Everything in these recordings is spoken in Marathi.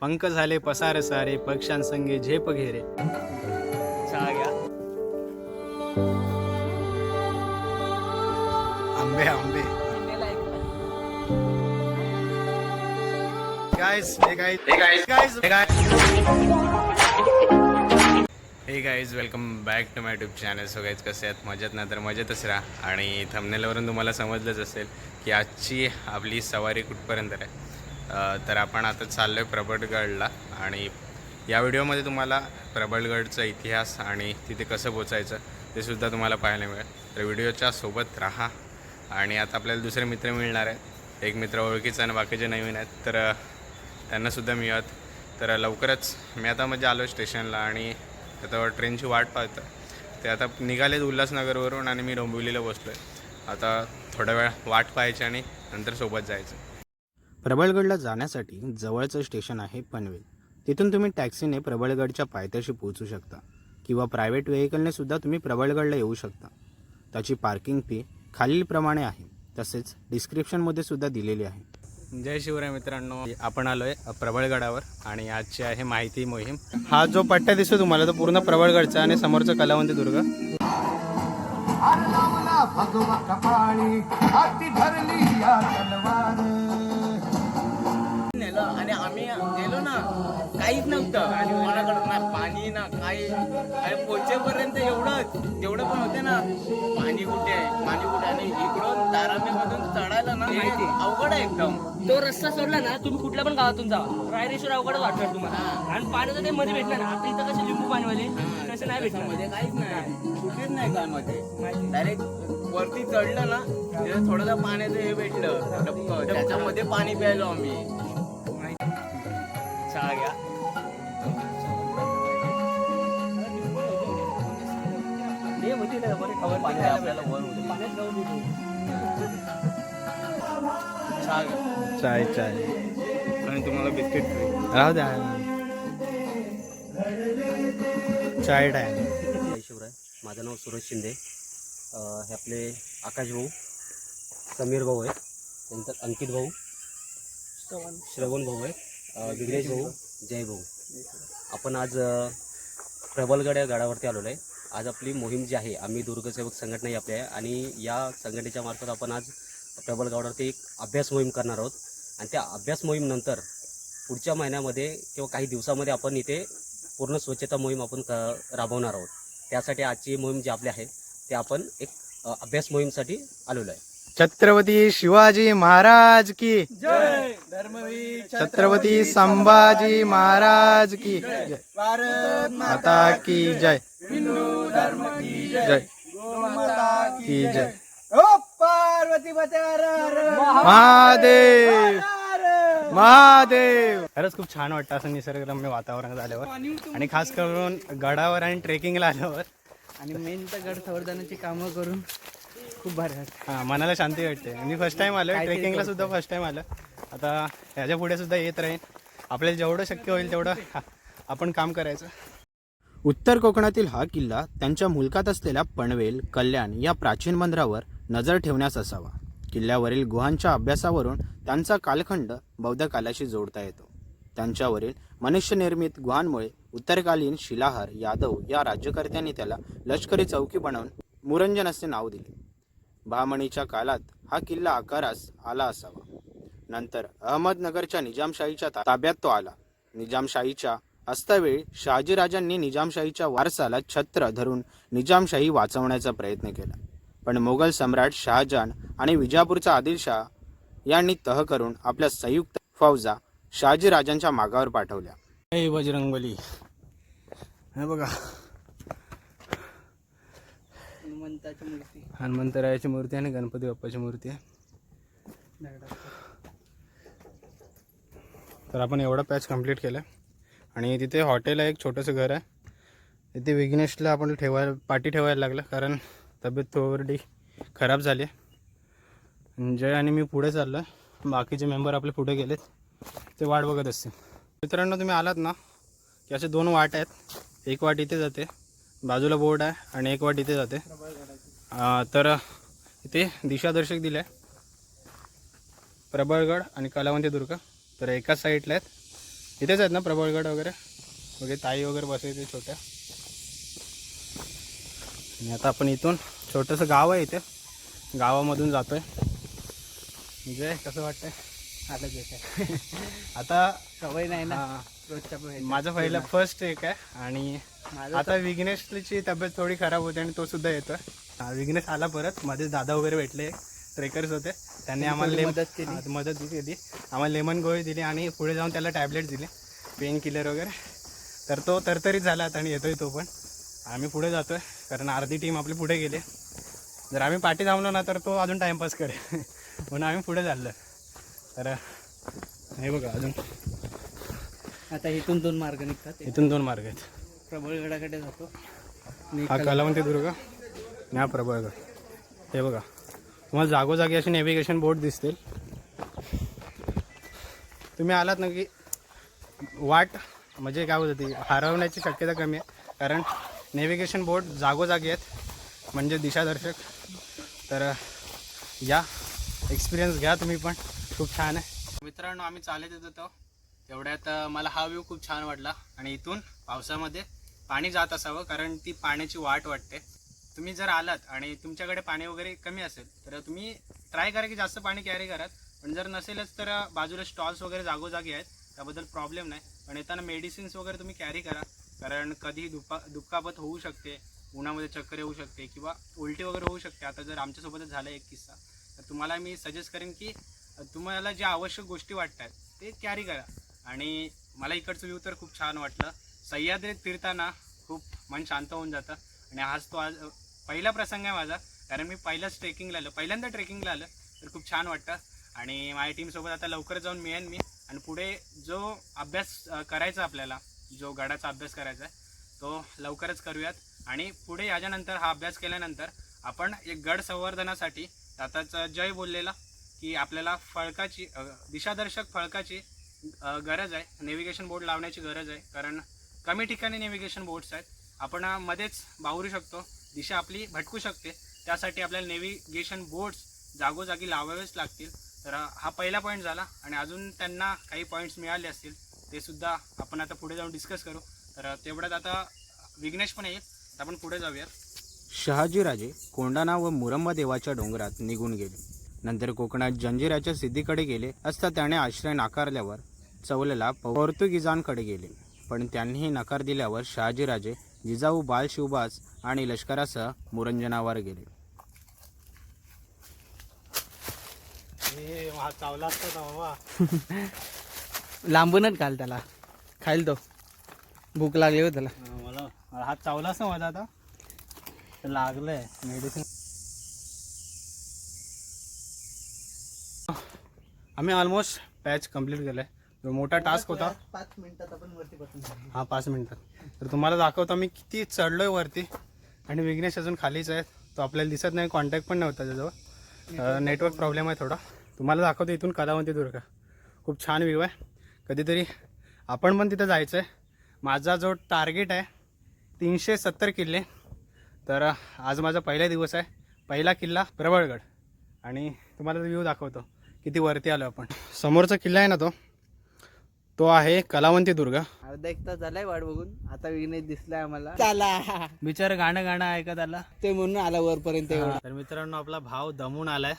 पंख झाले पसार सारे पक्षांसंगे झेप घेरे. आंबे आंबे. Guys hey guys hey guys guys hey guys hey guys welcome back to my YouTube channel so guys कसे आहेत? मजेत ना? तर मजेतच राहा. आणि थंबनेलवरून तुम्हाला समजलंच असेल की आजची आपली सवारी कुठपर्यंत आहे. तर आपण आता चाललो आहे प्रबळगडला आणि या व्हिडिओमध्ये तुम्हाला प्रबळगडचा इतिहास आणि तिथे कसं पोचायचं ते सुद्धा तुम्हाला पाहायला मिळेल. तर व्हिडिओच्या सोबत राहा. आणि आता आपल्याला दुसरे मित्र मिळणार आहेत. एक मित्र ओळखीचा आणि बाकीचे नवीन आहेत. तर त्यांनासुद्धा मिळत. तर लवकरच मी आता म्हणजे आलो स्टेशनला आणि आता ट्रेनची वाट पाहतो ते आता निघालेत उल्हासनगरवरून आणि मी डोंबिवलीला बसलो आहे आता थोडा वेळ वाट पाहायची आणि नंतर सोबत जायचं. प्रबळगडला जाण्यासाठी जवळचं स्टेशन आहे पनवेल. तिथून तुम्ही टॅक्सीने प्रबळगडच्या पायथ्याशी पोहोचू शकता किंवा प्रायव्हेट व्हेकलने सुद्धा तुम्ही प्रबळगडला येऊ शकता. त्याची पार्किंग फी खालीलप्रमाणे आहे तसेच डिस्क्रिप्शनमध्ये सुद्धा दिलेली आहे. जय शिवराय मित्रांनो आपण आलोय प्रबळगडावर आणि आजची आहे माहिती मोहीम. हा जो पट्टा दिसतो तुम्हाला तो पूर्ण प्रबळगडचा आणि समोरचा कलावंती दुर्ग. भगवा कपाळी हाती धरली या तलवार. नेलं आणि आम्ही गेलो ना काहीच नव्हतं. कोणाकडं ना पाणी ना काही. आणि पोचेपर्यंत एवढंच तेवढं पण होते ना पाणी कुठे आहे पाणी कुठे? आणि इकडून तारामी मधून चढायला ना अवघड आहे एकदम. तो रस्ता सोडला ना तुम्ही कुठल्या पण गावातून जा. रायरेश्वर अवघडच वाटणार तुम्हाला. आणि पाण्याचं ते मध्ये भेटणार आता इथं कसे लिंबू पाणीवाले? तसे नाही भेटणार. मध्ये काहीच नाही. कुठेच नाही कामध्ये डायरेक्ट वरती चढलं ना थोडंसं पाण्याचं हे भेटलं. डबकं. त्याच्यामध्ये पाणी प्यायलो आम्ही. चहा घ्या पाणी आपल्याला वर होतं. चहा घ्या चाय. चाय आणि तुम्हाला बिस्किट राहू द्या. चाय जय शिवराय माझं नाव सुरज शिंदे. हे आपले आकाश भाऊ समीर भाऊ आहे नंतर अंकित भाऊ श्रवण. भाऊ आहे विघ्नेश भाऊ. जय भाऊ. आपण आज प्रबलगड या गडावरती आलेलो आहे आज आपली मोहीम जी आहे आम्ही दुर्गसेवक संघटना ही आपली आहे आणि या संघटनेच्या मार्फत आपण आज प्रबलगडावरती एक अभ्यास मोहीम करणार आहोत. आणि त्या अभ्यास मोहीमनंतर पुढच्या महिन्यामध्ये किंवा काही दिवसामध्ये आपण इथे पूर्ण स्वच्छता मोहीम आपण क राबवणार आहोत. त्यासाठी आजची मोहीम जी आपली आहे ते आपण एक अभ्यास मोहीमसाठी आलेलो आहे. छत्रपती शिवाजी महाराज की। छत्रपती संभाजी महाराज की। जय माता की जय। जय। की जय पार्वती महादेव। महादेव। खरंच खूप छान वाटतं असं निसर्गरम्य वातावरण झाल्यावर. आणि खास करून गडावर आणि ट्रेकिंगला आल्यावर. आणि मेन तर गड संवर्धनाची कामं करून खूप भारी वाटतं. हा मनाला शांती वाटते. मी फर्स्ट टाइम आलो ट्रेकिंगला सुद्धा फर्स्ट टाइम आलं आता ह्याच्या पुढे सुद्धा येत राहीन. आपल्याला जेवढं शक्य होईल तेवढं हा- आपण काम करायचं. उत्तर कोकणातील हा किल्ला त्यांच्या मुलकात असलेल्या पनवेल कल्याण या प्राचीन बंदरावर नजर ठेवण्यास असावा. किल्ल्यावरील गुहांच्या अभ्यासावरून त्यांचा कालखंड बौद्ध कालाशी जोडता येतो. त्यांच्यावरील मनुष्यनिर्मित गुहांमुळे उत्तरकालीन शिलाहार यादव या राज्यकर्त्यांनी त्याला लष्करी चौकी बनवून मुरंजन असे नाव दिले. बहामणीच्या कालात हा किल्ला आकारास आला असावा. नंतर अहमदनगरच्या निजामशाहीच्या ताब्यात तो आला. निजामशाहीच्या अस्तावेळी शहाजीराजांनी निजामशाहीच्या वारसाला छत्र धरून निजामशाही वाचवण्याचा प्रयत्न केला. पण मोगल सम्राट शहाजहान आणि विजापूरचा आदिलशाह यांनी तह करून आपल्या संयुक्त फौजा शहाजीराजांच्या मागावर पाठवल्या. हे बजरंगबली. हे बघा. हनुमंताची मूर्ती. हनुमंतरायाची मूर्ती आणि गणपती बाप्पाची मूर्ती आहे. तर आपण एवढा पॅच कंप्लीट केला आणि तिथे हॉटेल आहे एक छोटंसं घर आहे. तिथे विघ्नेशला आपण ठेवायला पाठी ठेवायला लागलं कारण तब्येत थोडी खराब झाली आहे. जय आणि मी पुढे चाललो आहे बाकीचे मेंबर आपले पुढे गेलेत. ते वाट बघत असतील. मित्रांनो तुम्ही आलात ना की असे दोन वाट आहेत. एक वाट इथे जाते. बाजूला बोर्ड आहे आणि एक वाट इथे जाते. तर इथे दिशादर्शक दिलं आहे प्रबळगड आणि कलावंती दुर्ग. तर एकाच साईडला आहेत. इथेच आहेत ना प्रबळगड वगैरे? वगैरे ताई वगैरे बसायचे छोट्या. आणि आता आपण इथून छोटंसं गाव आहे इथे. गावामधून जातोय. म्हणजे कसं वाटतंय? आलं जे आता सवय नाही ना. माझं पहिलं फर्स्ट एक आहे. आणि आता विघ्नेशची तब्येत थोडी खराब होते आणि तो सुद्धा येतोय. विघ्नेश आला परत. मध्ये दादा वगैरे भेटले. ट्रेकर्स होते. त्यांनी आम्हाला केली. मदत केली. आम्हाला लेमन गोळी दिली आणि पुढे जाऊन त्याला टॅबलेट दिले. पेन किलर वगैरे. तर तो तरतरीत झाला आता आणि येतोय तो पण. आम्ही पुढे जातोय. कारण अर्धी टीम आपली पुढे गेली. जर आम्ही पाठी थांबलो ना तर तो अजून टाइमपास करेल. म्हणून आम्ही पुढे चाललो तर हे बघा अजून. आता इथून दोन मार्ग निघतात. इथून दोन मार्ग आहेत. प्रबळगडाकडे जातो. आणि हा कलावंती दुर्ग आणि हा प्रबळगड. हे बघा. तुम्हाला जागोजागी असे नेव्हिगेशन बोर्ड दिसतील. तुम्ही आलात ना की वाट म्हणजे काय होतं ती? हरवण्याची शक्यता कमी आहे. कारण नेव्हिगेशन बोर्ड जागोजागी आहेत. म्हणजे दिशादर्शक. तर या एक्सपिरियन्स घ्या तुम्ही पण. खूप छान आहे. मित्रांनो आम्ही चालत येत होतो. तेवढ्यात मला हा व्ह्यू खूप छान वाटला. आणि इथून पावसामध्ये पाणी जात असावं कारण ती पाण्याची वाट वाटते. तुम्ही जर आलात आणि तुमच्याकडे पाणी वगैरे कमी असेल तर तुम्ही ट्राय करा की जास्त पाणी कॅरी करात पण जर नसेलच तर बाजूला स्टॉल्स वगैरे जागोजागी आहेत त्याबद्दल प्रॉब्लेम नाही. पण येताना मेडिसिन्स वगैरे तुम्ही कॅरी करा. कारण कधी दुपा दुखापत होऊ शकते उन्हामध्ये चक्कर येऊ शकते किंवा उलटी वगैरे होऊ शकते. आता जर आमच्यासोबतच झाला एक किस्सा तर तुम्हाला मी सजेस्ट करेन की तुम्हाला ज्या आवश्यक गोष्टी वाटतात ते कॅरी करा. आणि मला इकडचं व्ह्यू तर खूप छान वाटलं. सह्याद्रीत फिरताना खूप मन शांत होऊन जातं. आणि आज तो आज पहिला प्रसंग आहे माझा. कारण मी पहिलाच ट्रेकिंगला आलो. पहिल्यांदा ट्रेकिंगला आलं. तर खूप छान वाटतं. आणि माझ्या टीमसोबत आता लवकर जाऊन मिळेन मी. आणि पुढे जो अभ्यास करायचा आपल्याला जो गडाचा अभ्यास करायचा आहे तो लवकरच करूयात. आणि पुढे याच्यानंतर हा अभ्यास केल्यानंतर आपण एक गड संवर्धनासाठी आताच जय बोललेला की आपल्याला फळकाची दिशादर्शक फळकाची गरज आहे. नेव्हिगेशन बोर्ड लावण्याची गरज आहे. कारण कमी ठिकाणी नेव्हिगेशन बोर्ड्स आहेत. आपण मध्येच बावरू शकतो. दिशा आपली भटकू शकते. त्यासाठी आपल्याला नेव्हिगेशन बोर्ड्स जागोजागी लावावेच लागतील. तर हा पहिला पॉईंट झाला. आणि अजून त्यांना काही पॉईंट्स मिळाले असतील ते सुद्धा आपण आता पुढे जाऊन डिस्कस करू. तर तेवढ्यात आता विघ्नेश पण येईल तर आपण पुढे जाऊया शहाजीराजे कोंडाणा व मुरंबा देवाच्या डोंगरात निघून गेले. नंतर कोकणात जंजिराच्या सिद्धीकडे गेले असता त्याने आश्रय नाकारल्यावर चौलेला पोर्तुगीजांकडे गेले. पण त्यांनीही नकार दिल्यावर शहाजीराजे जिजाऊ बाल शिवबाज आणि लष्करासह मुरंजनावर गेले. लांबूनच घाल त्याला. खाईल तो. भूक लागली हो त्याला. मला मला हात चावला असता माझा आता. लागलंय मेडिसिन आम्ही ऑलमोस्ट पॅच कंप्लीट केलंय. जो मोठा टास्क होता. पाच मिनिटात आपण वरती बसून हा पाच मिनिटात. तर तुम्हाला दाखवतो मी किती चढलोय वरती. आणि विघ्नेश अजून खालीच आहे तो आपल्याला दिसत नाही कॉन्टॅक्ट पण नव्हता त्याजवळ नेटवर्क प्रॉब्लेम आहे थोडा. तुम्हाला दाखवतो इथून कलावंती दुर्ग. खूप छान व्ह्यू आहे. कधीतरी आपण पण तिथं जायचं आहे माझा जो टार्गेट आहे तीनशे सत्तर किल्ले. तर आज माझा पहिला दिवस आहे. पहिला किल्ला प्रबळगड. आणि तुम्हाला व्ह्यू दाखवतो. किती वरती आलो आपण. समोरचा किल्ला आहे ना तो? तो आहे कलावंती दुर्ग. अर्धा एक तास झालाय वाट बघून. आता विघ्नेश दिसलाय आम्हाला. चला. बिचार गाणं गाणं ऐकत आला ते म्हणून आला वरपर्यंत एवढा. तर मित्रांनो आपला भाव दमून आलाय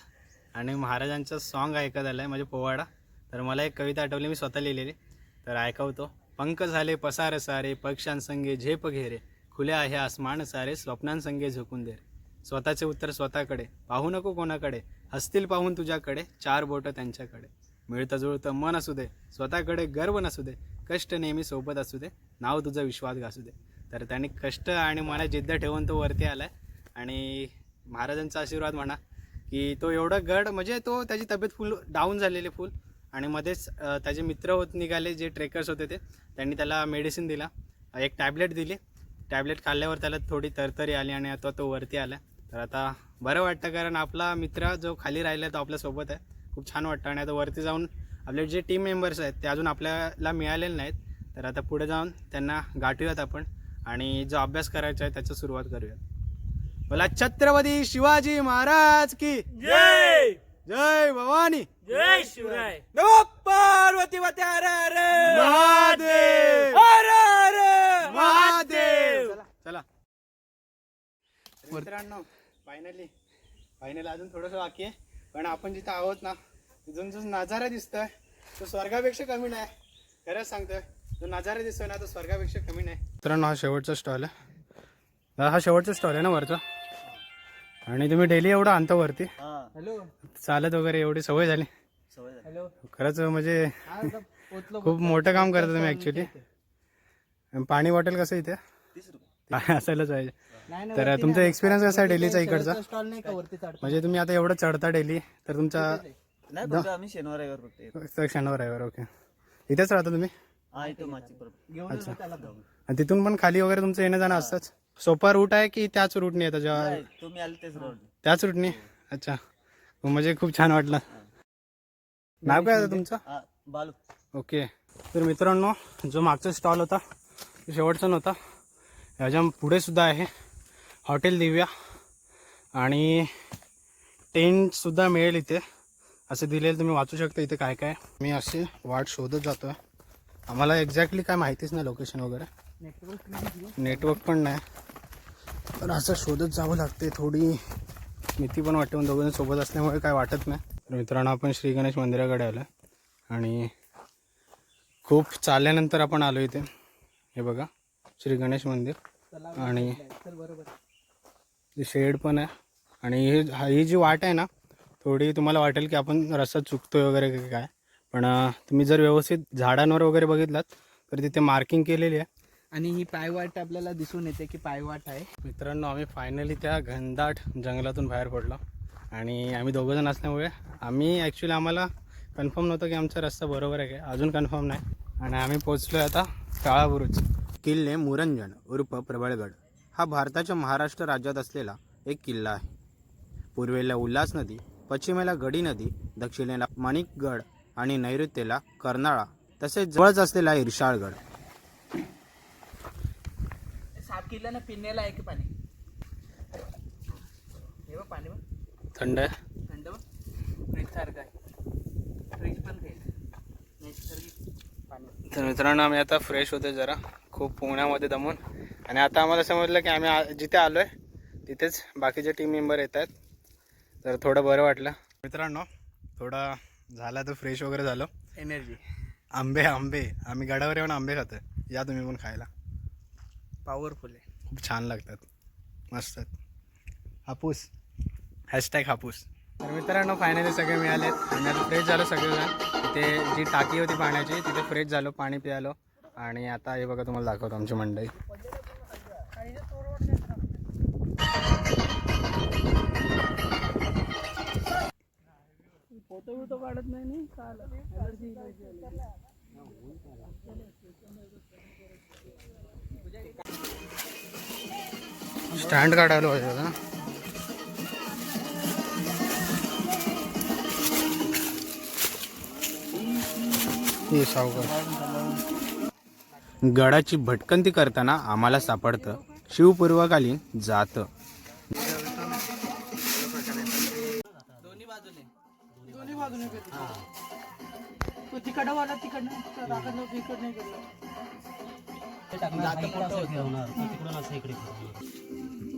आणि महाराजांचं सॉन्ग ऐकत आलाय म्हणजे पोवाडा. तर मला एक कविता आठवली मी स्वतः लिहिलेली. तर ऐकवतो. पंख झाले पसार सारे पक्षांसंगे झेप घेरे. खुले आहे आसमान सारे स्वप्नांसंगे झोकून दे. स्वतःचे उत्तर स्वतःकडे. पाहू नको कोणाकडे. हसतील पाहून तुझ्याकडे. चार बोटं त्यांच्याकडे. मिळतं जुळतं मन असू दे स्वतःकडे गर्व नसू दे कष्ट नेहमी सोबत असू दे नाव तुझा विश्वास घासू दे. तर त्यांनी कष्ट आणि मला जिद्द ठेवून तो वरती आलाय. आणि महाराजांचा आशीर्वाद म्हणा की तो एवढा गड म्हणजे तो त्याची तब्येत फुल डाऊन झालेली फुल आणि मध्येच त्याचे मित्र होत निघाले जे ट्रेकर्स होते ते त्यांनी त्याला मेडिसिन दिला. एक टॅबलेट दिली. टॅबलेट खाल्ल्यावर त्याला थोडी तरतरी आली आणि आता तो वरती आला तर आता बरं वाटतं कारण आपला मित्र जो खाली राहिला तो आपल्यासोबत आहे. खूप छान वाटतं. आणि आता वरती जाऊन आपले जे टीम मेंबर्स आहेत ते अजून आपल्याला मिळालेले नाहीत. तर आता पुढे जाऊन त्यांना गाठूयात आपण आणि जो अभ्यास करायचा आहे त्याची सुरुवात करूयात. बोला छत्रपती शिवाजी महाराज की जय! जय भवानी! जय शिवराय! पार्वती माते अरे अरे महादेव! अरे अरे महादेव! चला. मित्रांनो फायनली फायनली अजून थोडंसं बाकी आहे. पण आपण जिथं आहोत ना तिथून जो नजारा दिसतोय तो स्वर्गापेक्षा कमी नाही. खरंच सांगतोय जो नजारा दिसतोय ना तो स्वर्गापेक्षा कमी नाही. मित्रांनो हा शेवटचा स्टॉल आहे. हा शेवटचा स्टॉल आहे ना वरचा? आणि तुम्ही डेली एवढं आणता वरती? हॅलो चालत वगैरे एवढी सवय झाली? हॅलो खरंच म्हणजे खूप मोठं काम करता तुम्ही ॲक्च्युली पाणी बॉटल कसं इथे? असायलाच पाहिजे. तर तुमचा एक्सपिरियन्स कसा आहे डेलीचा इकडचा? स्टॉल नाही का वरती चढ म्हणजे तुम्ही आता एवढं चढता डेली तर तुमचा नाही फक्त आम्ही शनिवार रविवार फक्त येतो. फक्त शनिवार रविवार ओके. इथेच राहता तुम्ही? हा इथं माझी घेऊन अच्छा. आणि तिथून पण खाली वगैरे तुमचं येणं जाणं असतंच? सोपा रूट आहे की त्याच रूटने येतं जेव्हा? तुम्ही आले तेच रोड त्याच रूटने अच्छा. म्हणजे खूप छान वाटलं. नाव काय आहे तुमचं? बालू. ओके. तर मित्रांनो जो मागचा स्टॉल होता तो शेवटचा नव्हता. ह्याच्या पुढे सुद्धा आहे. हॉटेल दिव्या आणि टेंटसुद्धा मिळेल इथे. असं दिलेलं तुम्ही वाचू शकता इथे काय काय. मी असे वाट शोधत जातो आहे आम्हाला एक्झॅक्टली काय माहितीच नाही लोकेशन वगैरे. नेटवर्क पण नाही. तर असं शोधत जावं लागते थोडी. भीती पण वाटते दोघं सोबत असल्यामुळे काय वाटत नाही. तर मित्रांनो आपण श्री गणेश मंदिराकडे आलो आणि खूप चालल्यानंतर आपण आलो इथे. हे बघा श्री गणेश मंदिर. आणि शेड पण आहे. आणि हे हा- जी वाट आहे ना थोडी तुम्हाला वाटेल की आपण रस्ता चुकतोय वगैरे की काय. पण तुम्ही जर व्यवस्थित झाडांवर वगैरे बघितलात तर तिथे मार्किंग केलेली आहे. आणि ही पायवाट आपल्याला दिसून येते की पायवाट आहे. मित्रांनो आम्ही फायनली त्या घनदाट जंगलातून बाहेर पडलो. आणि आम्ही दोघंजण असल्यामुळे आम्ही ॲक्च्युली आम्हाला कन्फर्म नव्हतं की आमचा रस्ता बरोबर आहे काय अजून कन्फर्म नाही. आणि आम्ही पोचलो आहे आता काळा बुरुज किल्ले मुरंजन उर्फ प्रबळगड हा भारताच्या महाराष्ट्र राज्यात असलेला एक किल्ला आहे. पूर्वेला उल्हास नदी पश्चिमेला गडी नदी दक्षिणेला माणिकगड आणि नैऋत्येला कर्नाळा तसेच जवळच असलेला इर्शाळगड. सात किल्ल्यानं पिण्याला आहे की पाणी. हे बघ पाणी बघ. थंड आहे. थंड बघ. फ्रीज सारखं आहे. फ्रीज पण काही नैसर्गिक पाणी. तर मित्रांनो आम्ही आता फ्रेश होतो जरा. खूप पुण्यामध्ये दमून. आणि आता आम्हाला समजलं की आम्ही आ- जिथे आलो आहे तिथेच बाकीचे टीम मेंबर येत आहेत. तर थोडं बरं वाटलं. मित्रांनो थोडा झाला तर फ्रेश वगैरे झालो. एनर्जी आंबे आंबे. आम्ही गडावर येऊन आंबे खातो या तुम्ही पण खायला. पॉवरफुल आहे. खूप छान लागतात. मस्त आहेत. हापूस. हॅशटॅग हापूस. तर मित्रांनो फायनली सगळे मिळालेत आणि आता फ्रेश झालो सगळेजण. तिथे जी टाकी होती पाण्याची तिथे फ्रेश झालो पाणी प्यालो. आणि आता हे बघा तुम्हाला दाखवतो आमची मंडई. फोटो बिटो काढत नाही नाही चालेल स्टँड काढायला पाहिजे होता ना. हे सावकार. गडाची भटकंती करताना आम्हाला सापडतं. शिवपूर्वकालीन जातं.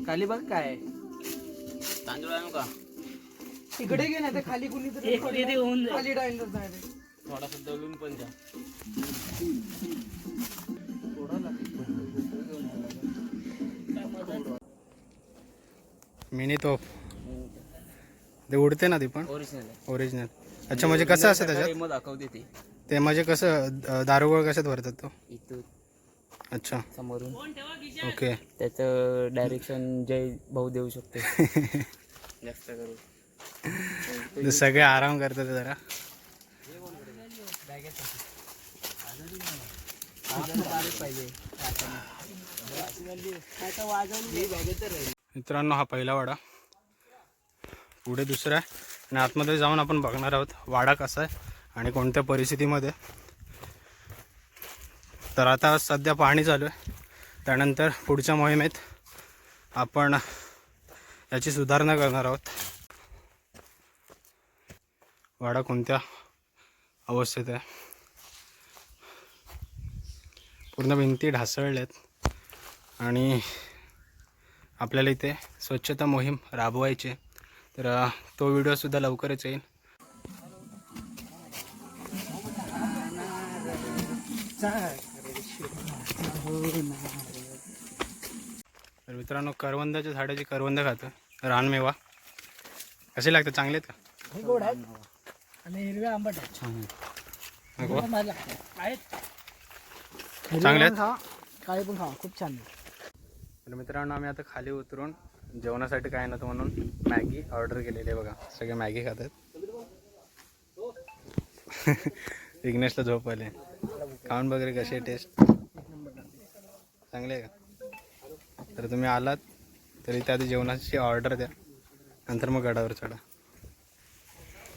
खाली बघ काय तांदूळ आणू का? तिकडे घे ना ते खाली कुणी तर एक ते होऊन जाईल. खाली डायनर जायला थोडासा दळून पण द्या मिनी तोफ. ते उडते ना ती पण? ओरिजिनल ओरिजिनल अच्छा म्हणजे कसं असतं त्याच्यात? दाखवते ते. ते म्हणजे कसं दारुगोळ कशात भरतात तो? इथं अच्छा. समोरून. ओके. त्याचं डायरेक्शन जय भाऊ देऊ शकते. जास्त करून ते सगळे आराम करतात जरा. मित्रांनो हा पहिला वाडा. पुढे दुसरा आहे. आणि आतमध्ये जाऊन आपण बघणार आहोत वाडा कसा आहे आणि कोणत्या परिस्थितीमध्ये. तर आता सध्या पाहणी चालू आहे. त्यानंतर पुढच्या मोहिमेत आपण याची सुधारणा करणार आहोत. वाडा कोणत्या अवस्थेत आहे? पूर्ण भिंती ढासळल्यात आणि आपल्याला इथे स्वच्छता मोहीम राबवायची आहे. तर तो व्हिडिओसुद्धा लवकरच येईल. मित्रांनो करवंदाच्या झाडाची करवंद खातं. रानमेवा. कसे लागतात? चांगले आहेत का? गोड आहेत. आणि हिरव्या आंबट आहेत. आहेत. चांगले आहेत? काळे पण खा खूप छान तर मित्रांनो आम्ही आता खाली उतरून जेवणासाठी काय नव्हतं म्हणून मॅगी ऑर्डर केलेली आहे बघा. सगळे मॅगी खातात विघ्नेशला झोप आले. खाऊन वगैरे कशी आहे टेस्ट. चांगले आहे का? तर तुम्ही आलात तरी त्या आधी जेवणाची ऑर्डर द्या. नंतर मग गडावर चढा.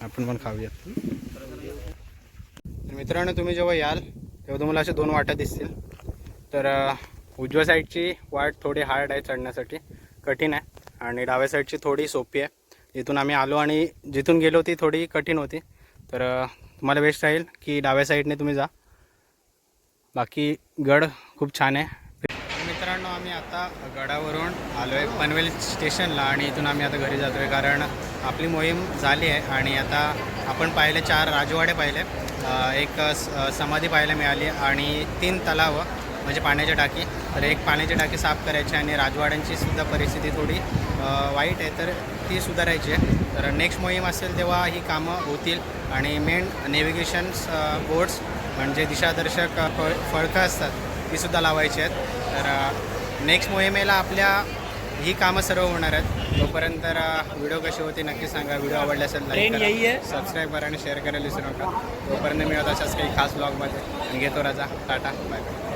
आपण पण खाऊयात. तर मित्रांनो तुम्ही जेव्हा याल तेव्हा तुम्हाला अशा दोन वाट्या दिसतील. तर उजव्या साईडची वाट थोडी हार्ड आहे चढण्यासाठी. कठीण आहे. आणि डाव्या साईडची थोडी सोपी आहे. इथून आम्ही आलो आणि जिथून गेलो ती थोडी कठीण होती. तर तुम्हाला बेस्ट राहील की डाव्या साईडने तुम्ही जा. बाकी गड खूप छान आहे. आता गडावरून आलो आहे पनवेल स्टेशनला आणि इथून आम्ही आता घरी जातो आहे कारण आपली मोहीम झाली आहे आणि आता आपण पाहिले चार राजवाडे पाहिले. एक स- समाधी पाहायला मिळाली आणि तीन तलाव म्हणजे पाण्याच्या टाकी. तर एक पाण्याची टाकी साफ करायची आणि राजवाड्यांची सुद्धा परिस्थिती थोडी वाईट आहे तर ती सुधारायची आहे. तर नेक्स्ट मोहीम असेल तेव्हा ही कामं होतील आणि मेन नेव्हिगेशन्स बोर्ड्स म्हणजे दिशादर्शक फळ फळकं असतात ती सुद्धा लावायची आहेत. तर नेक्स्ट मोहिमेला आपल्या ही कामं सर्व होणार आहेत. तोपर्यंत व्हिडिओ कशी होती नक्की सांगा. व्हिडिओ आवडले असेल लाईक सबस्क्राईब करा. आणि शेअर करायला विसरू नका. तोपर्यंत मिळत अशाच काही खास ब्लॉगमध्ये घेतो राजा. टाटा. Bye bye